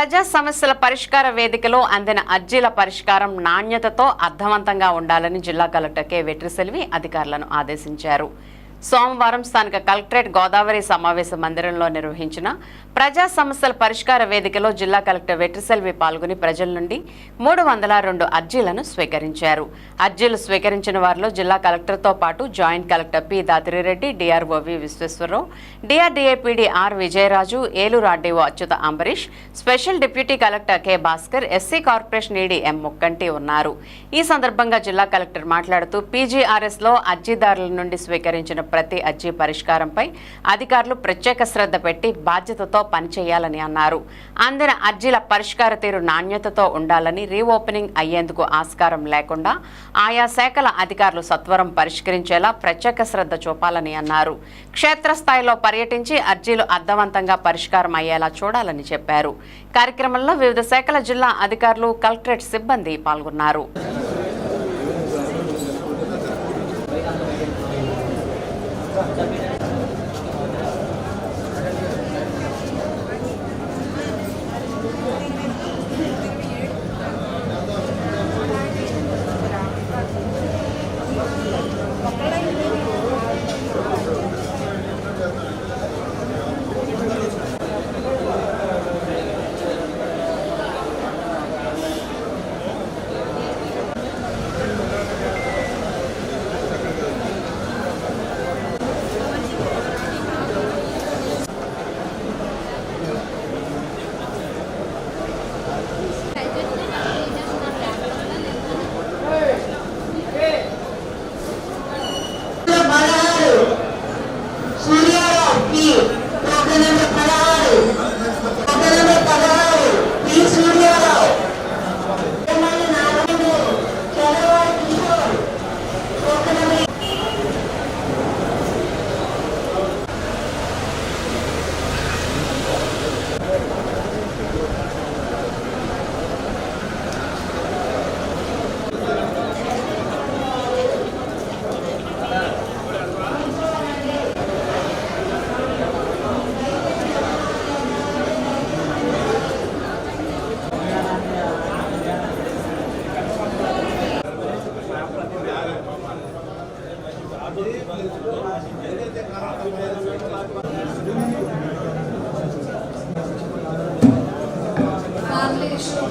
ప్రజా సమస్యల పరిష్కార వేదికలో అందిన అర్జీల పరిష్కారం నాణ్యతతో అర్థవంతంగా ఉండాలని జిల్లా కలెక్టర్ కె. వెట్రిసెల్వి అధికారులను ఆదేశించారు. సోమవారం స్థానిక కలెక్టరేట్ గోదావరి సమావేశ మందిరంలో నిర్వహించిన ప్రజా సమస్యల పరిష్కార వేదికలో జిల్లా కలెక్టర్ వెట్రిసెల్వి పాల్గొని ప్రజల నుండి మూడు వందల రెండు అర్జీలను స్వీకరించారు. అర్జీలు స్వీకరించిన వారిలో జిల్లా కలెక్టర్తో పాటు joint collector P Datirireddy DRO V Visweswararao DRDA PD R Vijayaraju Eluru RDO Achyuta Ambarish special deputy collector K Bhaskar SC corporation ED M Mukkanti ఉన్నారు. ఈ సందర్భంగా జిల్లా కలెక్టర్ మాట్లాడుతూ పీజీఆర్ఎస్లో అర్జీదారుల నుండి స్వీకరించిన ప్రతి అర్జీ పరిష్కారంపై అధికారులు ప్రత్యేక శ్రద్ధ పెట్టి బాధ్యతతో పనిచేయాలని అన్నారు. అందిన అర్జీల పరిష్కార తీరు నాణ్యతతో ఉండాలని రీఓపెనింగ్ అయ్యేందుకు ఆస్కారం లేకుండా ఆయా శాఖల అధికారులు సత్వరం పరిష్కరించేలా ప్రత్యేక శ్రద్ధ చూపాలని అన్నారు. క్షేత్రస్థాయిలో పర్యటించి అర్జీలు అర్థవంతంగా పరిష్కారం అయ్యేలా చూడాలని చెప్పారు. కార్యక్రమంలో వివిధ శాఖల జిల్లా అధికారులు కలెక్టరేట్ సిబ్బంది పాల్గొన్నారు. Gracias. Basic.